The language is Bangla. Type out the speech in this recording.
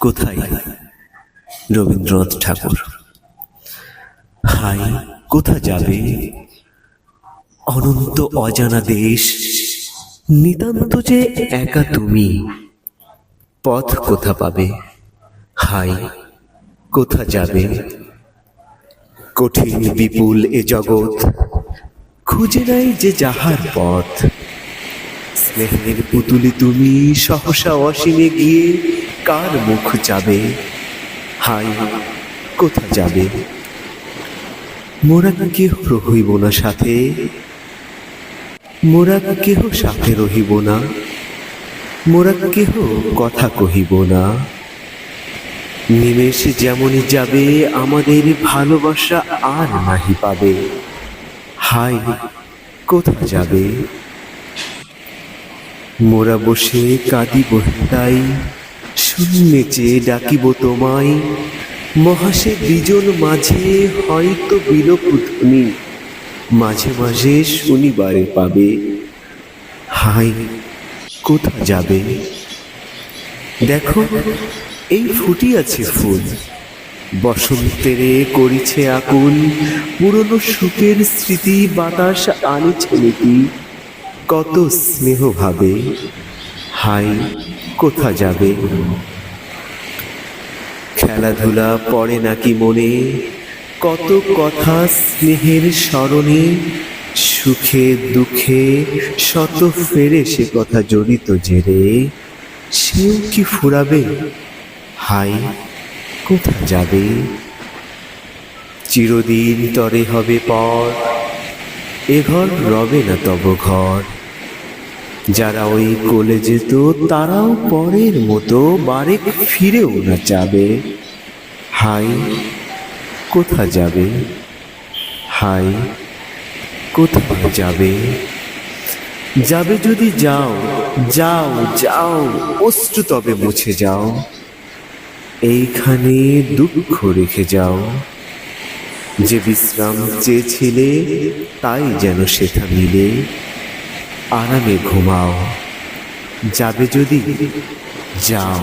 কোথায়? রবীন্দ্রনাথ ঠাকুর। হাই কোথা যাবে? অনন্ত অজানা দেশ। নিতান্ত যে একা তুমি। পথ কোথা পাবে? হাই কোথা যাবে? কঠিন বিপুল এ জগৎ। খুঁজে নাই যে যাহার পথ। স্নেহের পুতুলি তুমি, সহসা অসীমে গিয়ে কার মুখ যাবে? হাই কোথা যাবে? মোরা কেহ রহিব না সাথে? মোরা কেহ সাথে রহিব না? মোরা কেহ কথা কহিব না? নিমেষ যেমনই যাবে, আমাদের ভালোবাসা আর নাহি পাবে। হাই কোথা যাবে? মোরা বসে কাঁদিব তাই। শূন্যে চেয়ে ডাকিব তোমায়। মহাশে বিজন মাঝে হয়তো বিলোপ ধ্বনি মাঝে মাঝে শনিবারে পাবে। হাই কোথা যাবে? দেখো, এই ফুটি আছে ফুল। বসন্তেরে করিছে আকুল। পুরনো সুখের স্মৃতি বাতাস আনিছে নীতি কত স্নেহ ভাবে। হাই, কোথা যাবে? খেলাধুলা পড়ে নাকি মনে? কত কথা স্নেহের স্মরণে, সুখে দুঃখে শত ফেরে সে কথা জড়িত জেরে। সেও কি ফুরাবে? হাই, কোথা যাবে? চিরদিন তরে হবে পর এ ঘর রবে না তব ঘর। যারা ওই কোলে যেত, তারাও পরের মতো বারে ফিরেও না যাবে। হাই কোথা যাবে? হাই কোথা যাবে? যাবে যদি যাও যাও যাও, অশ্রু তবে মুছে যাও। এইখানে দুঃখ রেখে যাও। যে বিশ্রাম চেয়েছিলে, তাই যেন সেটা মিলে। আরামে ঘুমাও। যাবে যদি যাও।